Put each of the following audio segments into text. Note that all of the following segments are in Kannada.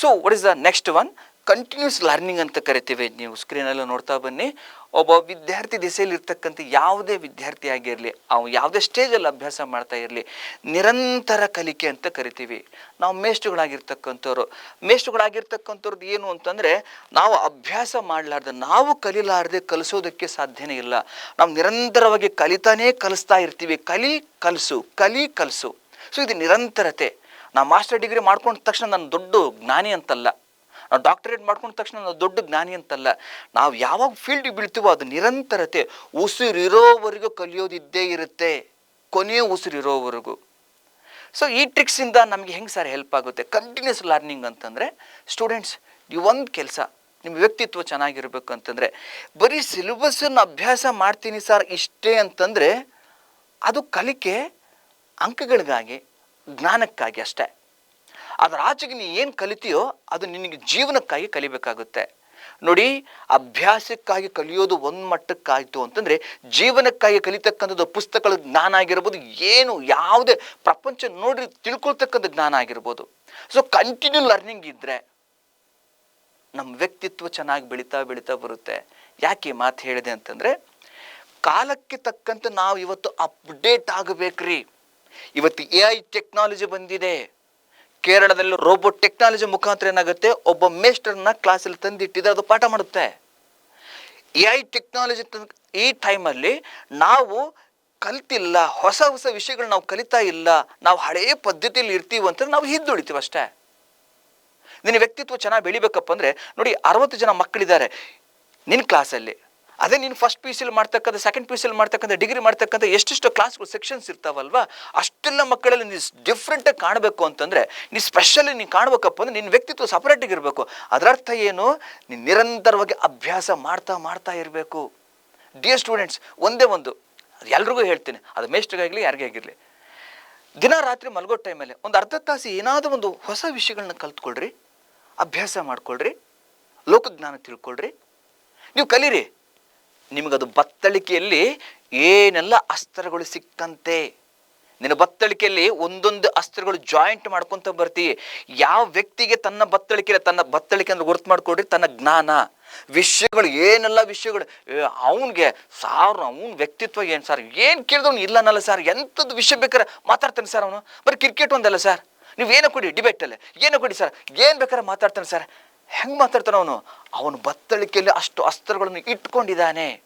So what is the next one continuous learning ಅಂತ ಕರಿತೀವಿ. ನೀವು ಸ್ಕ್ರೀನಲ್ಲೂ ನೋಡ್ತಾ ಬನ್ನಿ. ಒಬ್ಬ ವಿದ್ಯಾರ್ಥಿ ದಿಸೆಯಲ್ಲಿ ಇರ್ತಕ್ಕಂಥ ಯಾವುದೇ ವಿದ್ಯಾರ್ಥಿ ಆಗಿರಲಿ ಅವ್ನು ಯಾವುದೇ ಸ್ಟೇಜಲ್ಲಿ ಅಭ್ಯಾಸ ಮಾಡ್ತಾ ಇರಲಿ, ನಿರಂತರ ಕಲಿಕೆ ಅಂತ ಕರಿತೀವಿ. ನಾವು ಮೇಷ್ಟ್ರುಗಳಾಗಿರ್ತಕ್ಕಂಥವ್ರು. ಮೇಷ್ಟ್ರುಗಳಾಗಿರ್ತಕ್ಕಂಥವ್ರದ್ದು ಏನು ಅಂತಂದರೆ, ನಾವು ಅಭ್ಯಾಸ ಮಾಡಲಾರ್ದೆ, ನಾವು ಕಲಿಲಾರದೆ ಕಲಿಸೋದಕ್ಕೆ ಸಾಧ್ಯನೇ ಇಲ್ಲ. ನಾವು ನಿರಂತರವಾಗಿ ಕಲಿತಾನೇ ಕಲಿಸ್ತಾ ಇರ್ತೀವಿ. ಕಲಿ, ಕಲಿಸು ಕಲಿ, ಕಲಿಸು. ಸೊ ಇದು ನಿರಂತರತೆ. ನಾವು ಮಾಸ್ಟರ್ ಡಿಗ್ರಿ ಮಾಡ್ಕೊಂಡ ತಕ್ಷಣ ನಾನು ದೊಡ್ಡ ಜ್ಞಾನಿ ಅಂತಲ್ಲ. ನಾವು ಡಾಕ್ಟರೇಟ್ ಮಾಡ್ಕೊಂಡ ತಕ್ಷಣ ನಾವು ದೊಡ್ಡ ಜ್ಞಾನಿ ಅಂತಲ್ಲ. ನಾವು ಯಾವಾಗ ಫೀಲ್ಡ್ ಬೀಳ್ತೀವೋ ಅದು ನಿರಂತರತೆ. ಉಸಿರಿರೋವರೆಗೂ ಕಲಿಯೋದಿದ್ದೇ ಇರುತ್ತೆ. ಕೊನೆಯ ಉಸಿರಿರೋವರೆಗೂ. ಸೊ ಈ ಟ್ರಿಕ್ಸಿಂದ ನಮಗೆ ಹೆಂಗೆ ಸರ್ ಹೆಲ್ಪ್ ಆಗುತ್ತೆ? ಕಂಟಿನ್ಯೂಸ್ ಲರ್ನಿಂಗ್ ಅಂತಂದರೆ ಸ್ಟೂಡೆಂಟ್ಸ್ ಈ ಒಂದು ಕೆಲಸ ನಿಮ್ಮ ವ್ಯಕ್ತಿತ್ವ ಚೆನ್ನಾಗಿರಬೇಕು ಅಂತಂದರೆ, ಬರೀ ಸಿಲೆಬಸ್ಸನ್ನು ಅಭ್ಯಾಸ ಮಾಡ್ತೀನಿ ಸರ್ ಇಷ್ಟೇ ಅಂತಂದರೆ, ಅದು ಕಲಿಕೆ ಅಂಕಗಳಿಗಾಗಿ. ಜ್ಞಾನಕ್ಕಾಗಿ ಅಷ್ಟೇ. ಅದರ ಆಚೆಗೆ ನೀ ಏನು ಕಲಿತೀಯೋ ಅದು ನಿನಗೆ ಜೀವನಕ್ಕಾಗಿ ಕಲಿಬೇಕಾಗುತ್ತೆ. ನೋಡಿ, ಅಭ್ಯಾಸಕ್ಕಾಗಿ ಕಲಿಯೋದು ಒಂದು ಮಟ್ಟಕ್ಕಾಯಿತು ಅಂತಂದರೆ ಜೀವನಕ್ಕಾಗಿ ಕಲಿತಕ್ಕಂಥದ್ದು ಪುಸ್ತಕಗಳ ಜ್ಞಾನ ಆಗಿರ್ಬೋದು, ಏನು ಯಾವುದೇ ಪ್ರಪಂಚ ನೋಡಿ ತಿಳ್ಕೊಳ್ತಕ್ಕಂಥ ಜ್ಞಾನ ಆಗಿರ್ಬೋದು. ಸೊ ಕಂಟಿನ್ಯೂ ಲರ್ನಿಂಗ್ ಇದ್ದರೆ ನಮ್ಮ ವ್ಯಕ್ತಿತ್ವ ಚೆನ್ನಾಗಿ ಬೆಳೀತಾ ಬೆಳೀತಾ ಬರುತ್ತೆ. ಯಾಕೆ ಮಾತು ಹೇಳಿದೆ ಅಂತಂದರೆ, ಕಾಲಕ್ಕೆ ತಕ್ಕಂತೆ ನಾವು ಇವತ್ತು ಅಪ್ಡೇಟ್ ಆಗಬೇಕ್ರಿ. ಇವತ್ತು ಎ ಐ ಟೆಕ್ನಾಲಜಿ ಬಂದಿದೆ. ಕೇರಳದಲ್ಲಿ ರೋಬೋಟ್ ಟೆಕ್ನಾಲಜಿ ಮುಖಾಂತರ ಏನಾಗುತ್ತೆ? ಒಬ್ಬ ಮೇಸ್ಟರ್ನ ಕ್ಲಾಸಲ್ಲಿ ತಂದಿಟ್ಟಿದ್ರೆ ಅದು ಪಾಠ ಮಾಡುತ್ತೆ. ಎ ಐ ಟೆಕ್ನಾಲಜಿ ಈ ಟೈಮಲ್ಲಿ ನಾವು ಕಲ್ತಿಲ್ಲ, ಹೊಸ ಹೊಸ ವಿಷಯಗಳು ನಾವು ಕಲಿತಾ ಇಲ್ಲ, ನಾವು ಹಳೆಯ ಪದ್ಧತಿಯಲ್ಲಿ ಇರ್ತೀವಿ ಅಂತ ನಾವು ಹಿಂದುಳಿತೀವಿ ಅಷ್ಟೇ. ನಿನ್ನ ವ್ಯಕ್ತಿತ್ವ ಚೆನ್ನಾಗಿ ಬೆಳಿಬೇಕಪ್ಪ ಅಂದರೆ ನೋಡಿ, ಅರವತ್ತು ಜನ ಮಕ್ಕಳಿದ್ದಾರೆ ನಿನ್ನ ಕ್ಲಾಸಲ್ಲಿ ಅದೇ ನೀನು ಫಸ್ಟ್ ಪಿ ಯು ಮಾಡ್ತಕ್ಕಂಥ ಸೆಕೆಂಡ್ ಪಿ ಯು ಸಿಲಿ ಮಾಡ್ತಕ್ಕಂಥ ಡಿಗ್ರಿ ಮಾಡ್ತಕ್ಕಂಥ ಎಷ್ಟೆಷ್ಟು ಕ್ಲಾಸ್ಗಳು ಸೆಕ್ಷನ್ಸ್ ಇರ್ತಾವಲ್ವಾ, ಅಷ್ಟೆಲ್ಲ ಮಕ್ಕಳಲ್ಲಿ ನೀನು ಡಿಫ್ರೆಂಟಾಗಿ ಕಾಣಬೇಕು ಅಂತಂದರೆ, ನೀ ಸ್ಪೆಷಲಿ ನೀನು ಕಾಣಬೇಕಪ್ಪ ಅಂದರೆ ನಿನ್ನ ವ್ಯಕ್ತಿತ್ವ ಸಪ್ರೇಟಾಗಿ ಇರಬೇಕು. ಅದರರ್ಥ ಏನು? ನೀನು ನಿರಂತರವಾಗಿ ಅಭ್ಯಾಸ ಮಾಡ್ತಾ ಮಾಡ್ತಾ ಇರಬೇಕು. ಡಿಯರ್ ಸ್ಟೂಡೆಂಟ್ಸ್ ಒಂದೇ ಒಂದು, ಅದು ಎಲ್ರಿಗೂ ಹೇಳ್ತೀನಿ, ಅದು ಮೇಸ್ಟ್ರಿಗಾಗಲಿ ಯಾರಿಗೇ ಆಗಿರಲಿ. ದಿನ ರಾತ್ರಿ ಮಲಗೋ ಟೈಮಲ್ಲಿ ಒಂದು ಅರ್ಧ ತಾಸು ಏನಾದರೂ ಒಂದು ಹೊಸ ವಿಷಯಗಳನ್ನ ಕಲ್ತ್ಕೊಳ್ರಿ, ಅಭ್ಯಾಸ ಮಾಡ್ಕೊಳ್ರಿ, ಲೋಕಜ್ಞಾನ ತಿಳ್ಕೊಳ್ರಿ. ನೀವು ಕಲೀರಿ. ನಿಮಗದು ಬತ್ತಳಿಕೆಯಲ್ಲಿ ಏನೆಲ್ಲ ಅಸ್ತ್ರಗಳು ಸಿಕ್ಕಂತೆ ನಿನ್ನ ಬತ್ತಳಿಕೆಯಲ್ಲಿ ಒಂದೊಂದು ಅಸ್ತ್ರಗಳು ಜಾಯಿಂಟ್ ಮಾಡ್ಕೊತ ಬರ್ತೀವಿ ಯಾವ ವ್ಯಕ್ತಿಗೆ ತನ್ನ ಬತ್ತಳಿಕೆ ತನ್ನ ಬತ್ತಳಿಕೆ ಅಂದ್ರೆ ಗುರುತು ಮಾಡ್ಕೊಡ್ರಿ? ತನ್ನ ಜ್ಞಾನ. ವಿಷಯಗಳು ಏನೆಲ್ಲ ವಿಷಯಗಳು? ಅವನಿಗೆ ಸಾರ್, ಅವನ ವ್ಯಕ್ತಿತ್ವ ಏನು ಸರ್? ಏನು ಕೇಳಿದವ್ನು ಇಲ್ಲನಲ್ಲ ಸರ್. ಎಂಥದ್ದು ವಿಷಯ ಬೇಕಾರೆ ಮಾತಾಡ್ತಾನೆ ಸರ್ ಅವನು. ಬರೀ ಕ್ರಿಕೆಟ್ ಒಂದಲ್ಲ ಸರ್. ನೀವು ಏನೋ ಕೊಡಿ ಡಿಬೇಟಲ್ಲೇ ಏನೋ ಕೊಡಿ ಸರ್. ಏನು ಬೇಕಾದ್ರೆ ಮಾತಾಡ್ತಾನೆ ಸರ್. ಹೆಂಗೆ ಮಾತಾಡ್ತಾನೆ ಅವನು? ಅವನು ಬತ್ತಳಿಕೆಯಲ್ಲಿ ಅಷ್ಟು ಅಸ್ತ್ರಗಳನ್ನು ಇಟ್ಕೊಂಡಿದ್ದಾನೆ.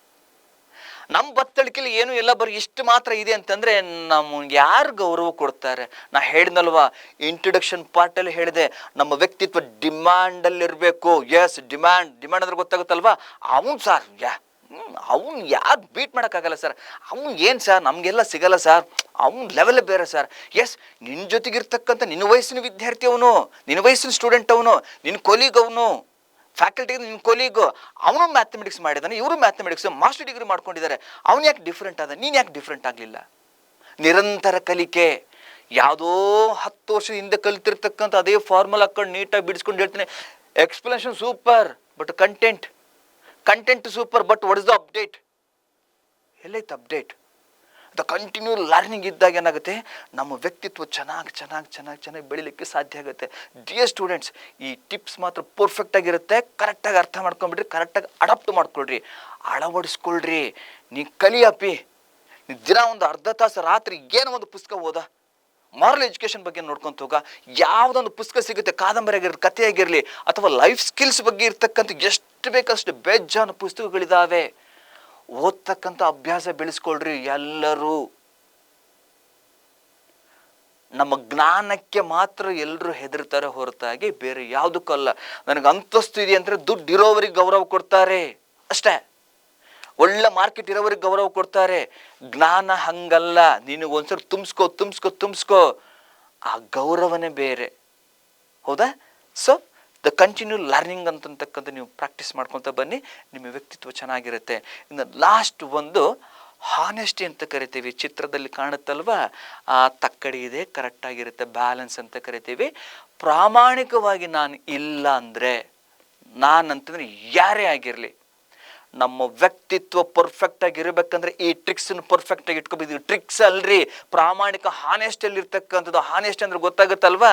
ನಮ್ಮ ಬತ್ತಳಿಕೆಯಲ್ಲಿ ಏನು ಎಲ್ಲ ಬರೀ ಇಷ್ಟು ಮಾತ್ರ ಇದೆ ಅಂತಂದರೆ ನಮ್ಗೆ ಯಾರು ಗೌರವ ಕೊಡ್ತಾರೆ? ನಾ ಹೇಳಿದ್ನಲ್ವಾ ಇಂಟ್ರೊಡಕ್ಷನ್ ಪಾರ್ಟಲ್ಲಿ ಹೇಳಿದೆ, ನಮ್ಮ ವ್ಯಕ್ತಿತ್ವ ಡಿಮ್ಯಾಂಡಲ್ಲಿರಬೇಕು ಎಸ್ ಡಿಮ್ಯಾಂಡ್ ಡಿಮ್ಯಾಂಡ್ ಅಂದ್ರೆ ಗೊತ್ತಾಗುತ್ತಲ್ವಾ? ಅವನು ಸಾರ್, ಯಾ. ಅವ್ನು ಯಾರು ಬೀಟ್ ಮಾಡೋಕ್ಕಾಗಲ್ಲ ಸರ್ ಅವ್ನು ಏನು ಸರ್ ನಮಗೆಲ್ಲ ಸಿಗಲ್ಲ ಸರ್ ಅವ್ನ ಲೆವೆಲ್ ಬೇರೆ ಸರ್ ಎಸ್ ನಿನ್ನ ಜೊತೆಗಿರ್ತಕ್ಕಂಥ ನಿನ್ನ ವಯಸ್ಸಿನ ವಿದ್ಯಾರ್ಥಿ ಅವನು ನಿನ್ನ ವಯಸ್ಸಿನ ಸ್ಟೂಡೆಂಟ್ ಅವನು ನಿನ್ನ ಕೊಲೀಗ್ ಅವನು ಫ್ಯಾಕಲ್ಟಿಗೆ ನಿನ್ನ ಕೊಲೀಗು ಅವನು ಮ್ಯಾಥಮೆಟಿಕ್ಸ್ ಮಾಡಿದ್ದಾನೆ ಇವರು ಮ್ಯಾಥಮೆಟಿಕ್ಸ್ ಮಾಸ್ಟರ್ ಡಿಗ್ರಿ ಮಾಡ್ಕೊಂಡಿದ್ದಾರೆ ಅವನು ಯಾಕೆ ಡಿಫ್ರೆಂಟ್ ಆದ? ನೀನು ಯಾಕೆ ಡಿಫ್ರೆಂಟ್ ಆಗಲಿಲ್ಲ? ನಿರಂತರ ಕಲಿಕೆ. ಯಾವುದೋ ಹತ್ತು ವರ್ಷದ ಹಿಂದೆ ಕಲಿತಿರ್ತಕ್ಕಂಥ ಅದೇ ಫಾರ್ಮಲ್ ಹಾಕೊಂಡು ನೀಟಾಗಿ ಬಿಡಿಸ್ಕೊಂಡು ಹೇಳ್ತೀನಿ. Explanation super but content content super but what is the update ಎಲ್ಲೈತೆ ಅಪ್ಡೇಟ್ ದ ಕಂಟಿನ್ಯೂ ಲರ್ನಿಂಗ್ ಇದ್ದಾಗ ಏನಾಗುತ್ತೆ? ನಮ್ಮ ವ್ಯಕ್ತಿತ್ವ ಚೆನ್ನಾಗಿ ಚೆನ್ನಾಗಿ ಚೆನ್ನಾಗಿ ಚೆನ್ನಾಗಿ ಬೆಳಿಲಿಕ್ಕೆ ಸಾಧ್ಯ ಆಗುತ್ತೆ. ಡಿಯರ್ ಸ್ಟೂಡೆಂಟ್ಸ್ ಈ ಟಿಪ್ಸ್ ಮಾತ್ರ ಪರ್ಫೆಕ್ಟ್ ಆಗಿರುತ್ತೆ. ಕರೆಕ್ಟಾಗಿ ಅರ್ಥ ಮಾಡ್ಕೊಂಬಿಡ್ರಿ ಕರೆಕ್ಟಾಗಿ ಅಡಾಪ್ಟ್ ಮಾಡ್ಕೊಳ್ರಿ. ಅಳವಡಿಸ್ಕೊಳ್ರಿ. ನೀ ಕಲಿಯಪ್ಪಿ. ದಿನ ಒಂದು ಅರ್ಧ ತಾಸು ರಾತ್ರಿ ಏನೋ ಒಂದು ಪುಸ್ತಕ ಓದ. ಮಾರಲ್ ಎಜುಕೇಶನ್ ಬಗ್ಗೆ ನೋಡ್ಕೊಂತ ಹೋಗ, ಯಾವುದೊಂದು ಪುಸ್ತಕ ಸಿಗುತ್ತೆ ಕಾದಂಬರಿ ಆಗಿರಲಿ ಕಥೆ ಆಗಿರಲಿ ಅಥವಾ ಲೈಫ್ ಸ್ಕಿಲ್ಸ್ ಬಗ್ಗೆ ಇರ್ತಕ್ಕಂಥ ಎಷ್ಟು ಬೇಕಷ್ಟು ಬೇಜಾನ ಪುಸ್ತಕಗಳಿದ್ದಾವೆ ಓದ್ತಕ್ಕಂಥ ಅಭ್ಯಾಸ ಬೆಳೆಸ್ಕೊಳ್ರಿ ಎಲ್ಲರೂ. ನಮ್ಮ ಜ್ಞಾನಕ್ಕೆ ಮಾತ್ರ ಎಲ್ಲರೂ ಹೆದರ್ತಾರೆ ಹೊರತಾಗಿ ಬೇರೆ ಯಾವುದಕ್ಕಲ್ಲ ನನಗೆ ಅಂತಸ್ತು ಇದೆ ಅಂದರೆ ದುಡ್ಡು ಇರೋವರಿಗೆ ಗೌರವ ಕೊಡ್ತಾರೆ. ಅಷ್ಟೇ. ಒಳ್ಳೆ ಮಾರ್ಕೆಟ್ ಇರೋವರಿಗೆ ಗೌರವ ಕೊಡ್ತಾರೆ. ಜ್ಞಾನ ಹಂಗಲ್ಲ. ನೀನು ಒಂದ್ಸರಿ ತುಂಬಿಸ್ಕೋ ತುಂಬಿಸ್ಕೋ ತುಂಬಿಸ್ಕೋ. ಆ ಗೌರವನೇ ಬೇರೆ. ಹೌದಾ? ಸೊ ದ ಕಂಟಿನ್ಯೂ ಲರ್ನಿಂಗ್ ಅಂತಕ್ಕಂಥ ನೀವು ಪ್ರಾಕ್ಟೀಸ್ ಮಾಡ್ಕೊತ ಬನ್ನಿ. ನಿಮ್ಮ ವ್ಯಕ್ತಿತ್ವ ಚೆನ್ನಾಗಿರುತ್ತೆ. ಇನ್ನು ಲಾಸ್ಟ್ ಒಂದು ಹಾನೆಸ್ಟಿ ಅಂತ ಕರಿತೀವಿ. ಚಿತ್ರದಲ್ಲಿ ಕಾಣುತ್ತಲ್ವಾ? ಆ ತಕ್ಕಡಿ ಇದೆ ಕರೆಕ್ಟಾಗಿರುತ್ತೆ ಬ್ಯಾಲೆನ್ಸ್ ಅಂತ ಕರಿತೀವಿ. ಪ್ರಾಮಾಣಿಕವಾಗಿ ನಾನು ಇಲ್ಲ ಅಂದರೆ ನಾನಂತಂದ್ರೆ ಯಾರೇ ಆಗಿರಲಿ ನಮ್ಮ ವ್ಯಕ್ತಿತ್ವ ಪರ್ಫೆಕ್ಟ್ ಆಗಿ ಇರಬೇಕಂದ್ರೆ ಈ ಟ್ರಿಕ್ಸ್ ಪರ್ಫೆಕ್ಟ್ ಆಗಿ ಇಟ್ಕೋಬೇಕು. ಟ್ರಿಕ್ಸ್ ಅಲ್ರಿ. ಪ್ರಾಮಾಣಿಕ ಹಾನೆಸ್ಟ್ ಅಲ್ಲಿ ಇರ್ತಕ್ಕಂಥದ್ದು ಹಾನೆಸ್ಟ್ ಅಂದ್ರೆ ಗೊತ್ತಾಗುತ್ತಲ್ವಾ?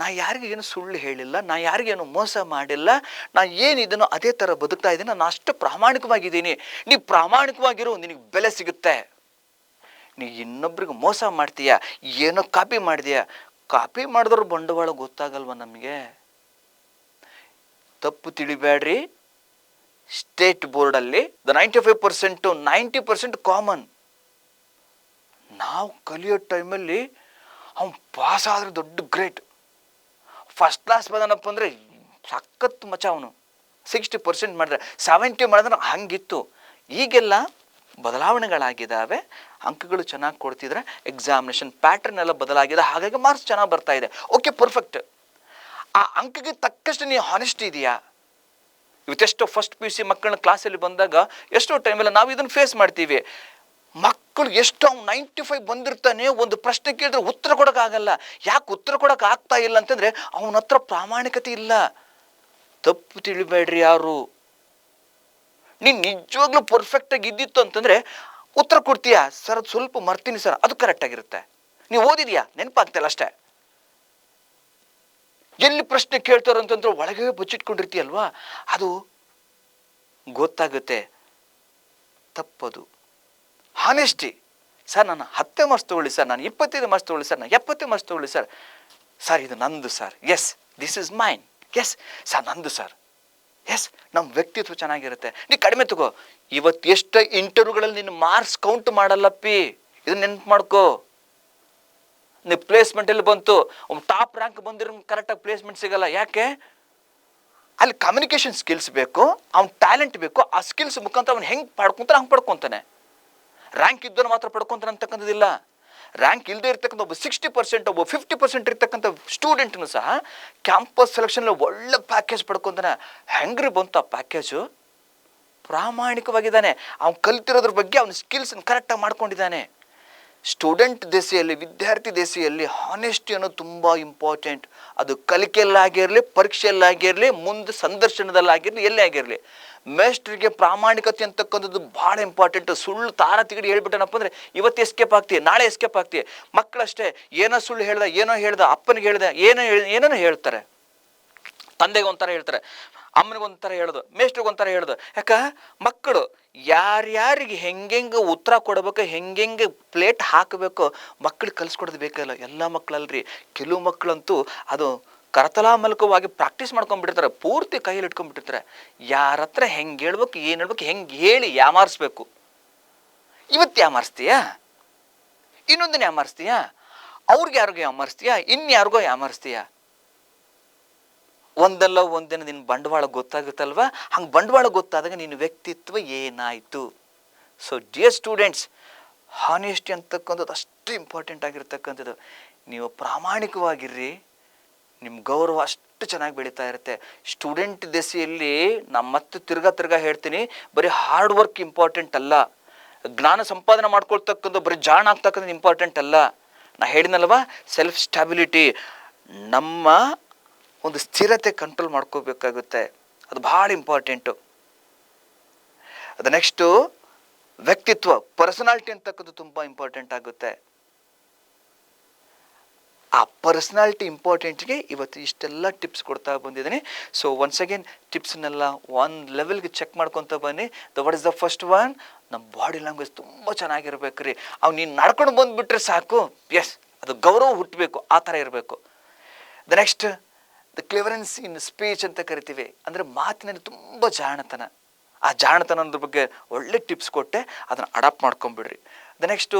ನಾ ಯಾರಿಗೇನು ಸುಳ್ಳು ಹೇಳಿಲ್ಲ, ನಾ ಯಾರಿಗೇನು ಮೋಸ ಮಾಡಿಲ್ಲ, ನಾ ಏನಿದನೋ ಅದೇ ಥರ ಬದುಕ್ತಾ ಇದ್ದೀನಿ, ನಾನು ಅಷ್ಟು ಪ್ರಾಮಾಣಿಕವಾಗಿದ್ದೀನಿ. ನೀ ಪ್ರಾಮಾಣಿಕವಾಗಿರೋ, ನಿನಗೆ ಬೆಲೆ ಸಿಗುತ್ತೆ. ನೀ ಇನ್ನೊಬ್ರಿಗೆ ಮೋಸ ಮಾಡ್ತೀಯ? ಏನೋ ಕಾಪಿ ಮಾಡಿದೀಯ ಕಾಪಿ ಮಾಡಿದ್ರು ಬಂಡವಾಳ ಗೊತ್ತಾಗಲ್ವ ನಮಗೆ? ತಪ್ಪು ತಿಳಿಬೇಡ್ರಿ. State ಬೋರ್ಡಲ್ಲಿ the ninety five percent ninety percent common. ನಾವು ಕಲಿಯೋ ಟೈಮಲ್ಲಿ ಅವ್ನು ಪಾಸ್ ಆದ್ರೆ ದೊಡ್ಡ ಗ್ರೇಟ್. ಫಸ್ಟ್ ಕ್ಲಾಸ್ ಬಂದನಪ್ಪ ಅಂದರೆ ಸಖತ್ ಮಚ ಅವನು. ಸಿಕ್ಸ್ಟಿ ಪರ್ಸೆಂಟ್ ಮಾಡಿದ್ರೆ, ಸೆವೆಂಟಿ ಮಾಡಿದ್ರೆ ಹಂಗಿತ್ತು. ಈಗೆಲ್ಲ ಬದಲಾವಣೆಗಳಾಗಿದ್ದಾವೆ. ಅಂಕಗಳು ಚೆನ್ನಾಗಿ ಕೊಡ್ತಿದ್ರೆ ಎಕ್ಸಾಮಿನೇಷನ್ ಪ್ಯಾಟರ್ನ್ ಎಲ್ಲ ಬದಲಾಗಿದೆ. ಹಾಗಾಗಿ ಮಾರ್ಕ್ಸ್ ಚೆನ್ನಾಗಿ ಬರ್ತಾ ಇದೆ. ಓಕೆ ಪರ್ಫೆಕ್ಟ್ ಆ ಅಂಕಕ್ಕೆ ತಕ್ಕಷ್ಟು ನೀವು ಹಾನೆಸ್ಟ್ ಇದೆಯಾ? ಇವತ್ತೆಷ್ಟೋ ಫಸ್ಟ್ ಪಿ ಯು ಸಿ ಮಕ್ಕಳನ್ನ ಕ್ಲಾಸಲ್ಲಿ ಬಂದಾಗ ಎಷ್ಟೋ ಟೈಮಲ್ಲಿ ನಾವು ಇದನ್ನು ಫೇಸ್ ಮಾಡ್ತೀವಿ. ಮಕ್ಕಳು ಎಷ್ಟು ಅವ್ನು ನೈಂಟಿ ಫೈವ್ ಬಂದಿರ್ತಾನೆ, ಒಂದು ಪ್ರಶ್ನೆ ಕೇಳಿದ್ರೆ ಉತ್ತರ ಕೊಡೋಕ್ಕಾಗಲ್ಲ ಯಾಕೆ ಉತ್ತರ ಕೊಡೋಕೆ ಆಗ್ತಾ ಇಲ್ಲ ಅಂತಂದರೆ ಅವನ ಹತ್ರ ಪ್ರಾಮಾಣಿಕತೆ ಇಲ್ಲ. ತಪ್ಪು ತಿಳಿಬೇಡ್ರಿ ಯಾರು. ನೀನು ನಿಜವಾಗ್ಲೂ ಪರ್ಫೆಕ್ಟಾಗಿ ಇದ್ದಿತ್ತು ಅಂತಂದರೆ ಉತ್ತರ ಕೊಡ್ತೀಯಾ? ಸರ್, ಅದು ಸ್ವಲ್ಪ ಮರ್ತೀನಿ ಸರ್, ಅದು ಕರೆಕ್ಟಾಗಿರುತ್ತೆ ನೀವು ಓದಿದ್ಯಾ? ನೆನಪಾಗ್ತಿಲ್ಲ ಅಷ್ಟೇ. ಎಲ್ಲಿ ಪ್ರಶ್ನೆ ಕೇಳ್ತಾರೋ ಅಂತಂದ್ರೆ ಒಳಗೆ ಬಚ್ಚಿಟ್ಕೊಂಡಿರ್ತೀಯಲ್ವಾ? ಅದು ಗೊತ್ತಾಗುತ್ತೆ. ತಪ್ಪದು. ಹಾನೆಸ್ಟಿ ಸರ್, ನಾನು ಹತ್ತೇ ಮಾರ್ಕ್ಸ್ ತೊಗೊಳ್ಳಿ ಸರ್, ನಾನು ಇಪ್ಪತ್ತೈದು ಮಾರ್ಕ್ಸ್ ತೊಗೊಳ್ಳಿ ಸರ್, ನಾನು ಎಪ್ಪತ್ತೈದು ಮಾರ್ಕ್ಸ್ ತೊಗೊಳ್ಳಿ ಸರ್. ಸರ್, ಇದು ನಂದು sir. Yes this is mine yes sir, ನಂದು ಸರ್. ಎಸ್ ನಮ್ಮ ವ್ಯಕ್ತಿತ್ವ ಚೆನ್ನಾಗಿರುತ್ತೆ. ನೀ ಕಡಿಮೆ ತಗೋ. ಇವತ್ತು ಎಷ್ಟು ಇಂಟರ್ವ್ಯೂಗಳಲ್ಲಿ ನಿನ್ನ ಮಾರ್ಕ್ಸ್ ಕೌಂಟ್ ಮಾಡಲ್ಲಪ್ಪಿ. ಇದನ್ನ ನೆನ್ಪು ಮಾಡ್ಕೋ. ನೀವು ಪ್ಲೇಸ್ಮೆಂಟಲ್ಲಿ ಬಂತು? ಟಾಪ್ ರ್ಯಾಂಕ್ ಬಂದಿರೋ ಕರೆಕ್ಟಾಗಿ ಪ್ಲೇಸ್ಮೆಂಟ್ ಸಿಗಲ್ಲ. ಯಾಕೆ? ಅಲ್ಲಿ ಕಮ್ಯುನಿಕೇಷನ್ ಸ್ಕಿಲ್ಸ್ ಬೇಕು, ಅವ್ನ ಟ್ಯಾಲೆಂಟ್ ಬೇಕು, ಆ ಸ್ಕಿಲ್ಸ್ ಮುಖಾಂತರ ಅವ್ನು ಹೆಂಗೆ ಪಡ್ಕೊಂತಾನೆ, ಹಂಗೆ ಪಡ್ಕೊತಾನೆ. ರ್ಯಾಂಕ್ ಇದ್ದವನು ಮಾತ್ರ ಪಡ್ಕೊತಾನೆ ಅಂತಕ್ಕಂಥದ್ದಿಲ್ಲ. ರ್ಯಾಂಕ್ ಇಲ್ಲದೆ ಇರ್ತಕ್ಕಂಥ ಒಬ್ಬ ಸಿಕ್ಸ್ಟಿ ಪರ್ಸೆಂಟ್ ಒಬ್ಬ ಫಿಫ್ಟಿ ಪರ್ಸೆಂಟ್ ಇರ್ತಕ್ಕಂಥ ಸ್ಟೂಡೆಂಟ್ನು ಸಹ ಕ್ಯಾಂಪಸ್ ಸೆಲೆಕ್ಷನಲ್ಲಿ ಒಳ್ಳೆ ಪ್ಯಾಕೇಜ್ ಪಡ್ಕೊತಾನೆ. ಹೆಂಗ್ರಿ ಬಂತು ಆ ಪ್ಯಾಕೇಜು ಪ್ರಾಮಾಣಿಕವಾಗಿದ್ದಾನೆ. ಅವ್ನು ಕಲ್ತಿರೋದ್ರ ಬಗ್ಗೆ ಅವ್ನ ಸ್ಕಿಲ್ಸ್ ಕರೆಕ್ಟಾಗಿ ಮಾಡ್ಕೊಂಡಿದ್ದಾನೆ. ಸ್ಟೂಡೆಂಟ್ ದೆಸೆಯಲ್ಲಿ, ವಿದ್ಯಾರ್ಥಿ ದೆಸೆಯಲ್ಲಿ ಹಾನೆಸ್ಟಿ ಅನ್ನೋದು ತುಂಬ ಇಂಪಾರ್ಟೆಂಟ್ ಅದು ಕಲಿಕೆಯಲ್ಲಾಗಿರಲಿ, ಪರೀಕ್ಷೆಯಲ್ಲಾಗಿರಲಿ, ಮುಂದೆ ಸಂದರ್ಶನದಲ್ಲಾಗಿರಲಿ, ಎಲ್ಲೇ ಆಗಿರಲಿ. ಮೇಸ್ಟ್ರಿಗೆ ಪ್ರಾಮಾಣಿಕತೆ ಅಂತಕ್ಕಂಥದ್ದು ಭಾಳ ಇಂಪಾರ್ಟೆಂಟ್ ಸುಳ್ಳು ತಾರ ತಿಗಡಿ ಹೇಳ್ಬಿಟ್ಟನಪ್ಪ ಅಂದರೆ ಇವತ್ತು ಎಸ್ಕೇಪ್ ಆಗ್ತೀಯ ನಾಳೆ ಎಸ್ಕೇಪ್ ಆಗ್ತೀವಿ ಮಕ್ಕಳಷ್ಟೇ, ಏನೋ ಸುಳ್ಳು ಹೇಳ್ದೆ, ಏನೋ ಹೇಳ್ದೆ, ಅಪ್ಪನಿಗೆ ಹೇಳ್ದೆ, ಏನೋ ಏನೋ ಹೇಳ್ತಾರೆ. ತಂದೆಗೆ ಒಂಥರ ಹೇಳ್ತಾರೆ ಅಮ್ಮನಿಗೆ ಒಂಥರ ಹೇಳೋದು ಮೇಷ್ಟ್ರಿಗೆ ಒಂಥರ ಹೇಳೋದು. ಯಾಕ? ಮಕ್ಕಳು ಯಾರ್ಯಾರಿಗೆ ಹೆಂಗೆಂಗೆ ಉತ್ತರ ಕೊಡಬೇಕು, ಹೆಂಗೆಂಗೆ ಪ್ಲೇಟ್ ಹಾಕಬೇಕು ಮಕ್ಕಳಿಗೆ ಕಲಿಸ್ಕೊಡೋದು ಬೇಕಲ್ಲ, ಎಲ್ಲ ಮಕ್ಕಳಲ್ರಿ ಕೆಲವು ಮಕ್ಕಳಂತೂ ಅದು ಕರತಲಾಮಲಕವಾಗಿ ಪ್ರಾಕ್ಟೀಸ್ ಮಾಡ್ಕೊಂಡ್ಬಿಟ್ಟಿರ್ತಾರೆ ಪೂರ್ತಿ ಕೈಯಲ್ಲಿ ಇಟ್ಕೊಂಡ್ಬಿಟ್ಟಿರ್ತಾರೆ ಯಾರ ಹತ್ರ ಹೆಂಗೆ ಹೇಳ್ಬೇಕು, ಏನು ಹೇಳ್ಬೇಕು, ಹೆಂಗೆ ಹೇಳಿ ಯಾಮಾರಿಸ್ಬೇಕು. ಇವತ್ತು ಯಾಮಾರಿಸ್ತೀಯಾ? ಇನ್ನೊಂದನ್ನ ಯಾಮಾರಿಸ್ತೀಯಾ? ಅವ್ರಿಗೆ ಯಾರಿಗೋ ಯಾಮಾರಿಸ್ತೀಯಾ? ಇನ್ಯಾರಿಗೋ ಯಾಮಾರಿಸ್ತೀಯಾ? ಒಂದಲ್ಲ ಒಂದಿನ ನಿನ್ನ ಬಂಡವಾಳ ಗೊತ್ತಾಗುತ್ತಲ್ವಾ? ಹಂಗೆ ಬಂಡವಾಳ ಗೊತ್ತಾದಾಗ ನಿನ್ನ ವ್ಯಕ್ತಿತ್ವ ಏನಾಯಿತು? ಸೊ ಡಿಯರ್ ಸ್ಟೂಡೆಂಟ್ಸ್ ಹಾನೆಸ್ಟಿ ಅಂತಕ್ಕಂಥದ್ದು ಅಷ್ಟು ಇಂಪಾರ್ಟೆಂಟ್ ಆಗಿರ್ತಕ್ಕಂಥದ್ದು. ನೀವು ಪ್ರಾಮಾಣಿಕವಾಗಿರ್ರಿ. ನಿಮ್ಮ ಗೌರವ ಅಷ್ಟು ಚೆನ್ನಾಗಿ ಬೆಳೀತಾ ಇರುತ್ತೆ. ಸ್ಟೂಡೆಂಟ್ ದೆಸೆಯಲ್ಲಿ ನಮ್ಮ ಮತ್ತೆ ತಿರ್ಗಾ ತಿರ್ಗಾ ಹೇಳ್ತೀನಿ, ಬರೀ ಹಾರ್ಡ್ ವರ್ಕ್ ಇಂಪಾರ್ಟೆಂಟ್ ಅಲ್ಲ. ಜ್ಞಾನ ಸಂಪಾದನೆ ಮಾಡ್ಕೊಳ್ತಕ್ಕಂಥ ಬರೀ ಜಾಣ ಆಗ್ತಕ್ಕಂಥದ್ದು ಇಂಪಾರ್ಟೆಂಟ್ ಅಲ್ಲ. ನಾ ಹೇಳಿದ್ನಲ್ವಾ? ಸೆಲ್ಫ್ ಸ್ಟ್ಯಾಬಿಲಿಟಿ ನಮ್ಮ ಒಂದು ಸ್ಥಿರತೆ ಕಂಟ್ರೋಲ್ ಮಾಡ್ಕೋಬೇಕಾಗುತ್ತೆ. ಅದು ಭಾಳ ಇಂಪಾರ್ಟೆಂಟು ಅದು ನೆಕ್ಸ್ಟು ವ್ಯಕ್ತಿತ್ವ ಪರ್ಸನಾಲಿಟಿ ಅಂತಕ್ಕದ್ದು ತುಂಬ ಇಂಪಾರ್ಟೆಂಟ್ ಆಗುತ್ತೆ. ಆ ಪರ್ಸನಾಲಿಟಿ ಇಂಪಾರ್ಟೆಂಟ್ಗೆ ಇವತ್ತು ಇಷ್ಟೆಲ್ಲ ಟಿಪ್ಸ್ ಕೊಡ್ತಾ ಬಂದಿದ್ದೀನಿ. ಸೊ ಒನ್ಸ್ ಅಗೇನ್ ಟಿಪ್ಸ್ನೆಲ್ಲ ಒನ್ ಲೆವೆಲ್ಗೆ ಚೆಕ್ ಮಾಡ್ಕೊತ ಬನ್ನಿ. The what is the first one ನಮ್ಮ ಬಾಡಿ ಲ್ಯಾಂಗ್ವೇಜ್ ತುಂಬ ಚೆನ್ನಾಗಿರ್ಬೇಕು ರೀ. ಅವ್ನು ನೀನು ನಡ್ಕೊಂಡು ಬಂದುಬಿಟ್ರೆ ಸಾಕು. ಎಸ್ ಅದು ಗೌರವ ಹುಟ್ಟಬೇಕು ಆ ಥರ ಇರಬೇಕು. The next the clearance in speech ಅಂತ ಕರಿತೀವಿ. ಅಂದರೆ ಮಾತಿನಲ್ಲಿ ತುಂಬ ಜಾಣತನ. ಆ ಜಾಣತನದ ಬಗ್ಗೆ ಒಳ್ಳೆ ಟಿಪ್ಸ್ ಕೊಟ್ಟೆ, ಅದನ್ನು ಅಡಾಪ್ಟ್ ಮಾಡ್ಕೊಂಬಿಡ್ರಿ. ದ ನೆಕ್ಸ್ಟು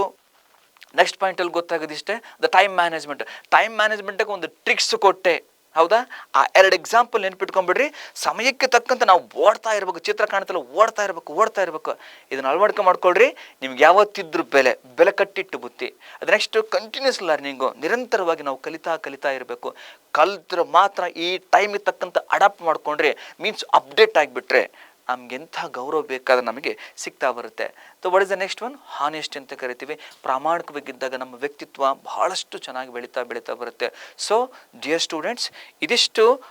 ನೆಕ್ಸ್ಟ್ ಪಾಯಿಂಟಲ್ಲಿ ಗೊತ್ತಾಗೋದಿಷ್ಟೇ ದ ಟೈಮ್ ಮ್ಯಾನೇಜ್ಮೆಂಟ್ ಟೈಮ್ ಮ್ಯಾನೇಜ್ಮೆಂಟಿಗೆ ಒಂದು ಟ್ರಿಕ್ಸ್ ಕೊಟ್ಟೆ. ಹೌದಾ? ಆ ಎರಡು ಎಕ್ಸಾಂಪಲ್ ನೆನ್ಪಿಟ್ಕೊಂಡ್ಬಿಡ್ರಿ ಸಮಯಕ್ಕೆ ತಕ್ಕಂತ ನಾವು ಓಡ್ತಾ ಇರ್ಬೇಕು, ಚಿತ್ರ ಕಾಣ್ತಲ್ಲ ಓಡ್ತಾ ಇರಬೇಕು ಓಡ್ತಾ ಇರಬೇಕು. ಇದನ್ನ ಅಳವಡಿಕೆ ಮಾಡ್ಕೊಳ್ರಿ, ನಿಮ್ಗೆ ಯಾವತ್ತಿದ್ರು ಬೆಲೆ ಬೆಲೆ ಕಟ್ಟಿಟ್ಟು ಬುತ್ತಿ. ಅದು ನೆಕ್ಸ್ಟ್ ಕಂಟಿನ್ಯೂಸ್ ಲರ್ನಿಂಗು ನಿರಂತರವಾಗಿ ನಾವು ಕಲಿತಾ ಕಲಿತಾ ಇರಬೇಕು. ಕಲ್ತ್ರ ಮಾತ್ರ ಈ ಟೈಮಿಗೆ ತಕ್ಕಂತೆ ಅಡಾಪ್ಟ್ ಮಾಡ್ಕೊಂಡ್ರೆ ಮೀನ್ಸ್ ಅಪ್ಡೇಟ್ ಆಗಿಬಿಟ್ರೆ ನಮ್ಗೆ ಎಂಥ ಗೌರವ ಬೇಕಾದ್ರೆ ನಮಗೆ ಸಿಗ್ತಾ ಬರುತ್ತೆ. So what is the next one honest ಅಂತ ಕರಿತೀವಿ. ಪ್ರಾಮಾಣಿಕವಾಗಿದ್ದಾಗ ನಮ್ಮ ವ್ಯಕ್ತಿತ್ವ ಬಹಳಷ್ಟು ಚೆನ್ನಾಗಿ ಬೆಳೀತಾ ಬೆಳೀತಾ ಬರುತ್ತೆ. ಸೊ ಡಿಯರ್ ಸ್ಟೂಡೆಂಟ್ಸ್ ಇದಿಷ್ಟು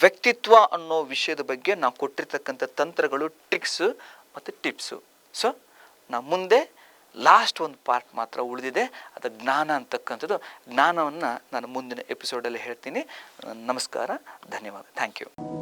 ವ್ಯಕ್ತಿತ್ವ ಅನ್ನೋ ವಿಷಯದ ಬಗ್ಗೆ ನಾವು ಕೊಟ್ಟಿರ್ತಕ್ಕಂಥ ತಂತ್ರಗಳು ಟ್ರಿಕ್ಸ್ ಮತ್ತು ಟಿಪ್ಸು ಸೊ ನಾ ಮುಂದೆ ಲಾಸ್ಟ್ ಒಂದು ಪಾರ್ಟ್ ಮಾತ್ರ ಉಳಿದಿದೆ. ಅದು ಜ್ಞಾನ ಅಂತಕ್ಕಂಥದ್ದು. ಜ್ಞಾನವನ್ನು ನಾನು ಮುಂದಿನ ಎಪಿಸೋಡಲ್ಲಿ ಹೇಳ್ತೀನಿ. ನಮಸ್ಕಾರ. ಧನ್ಯವಾದ. Thank you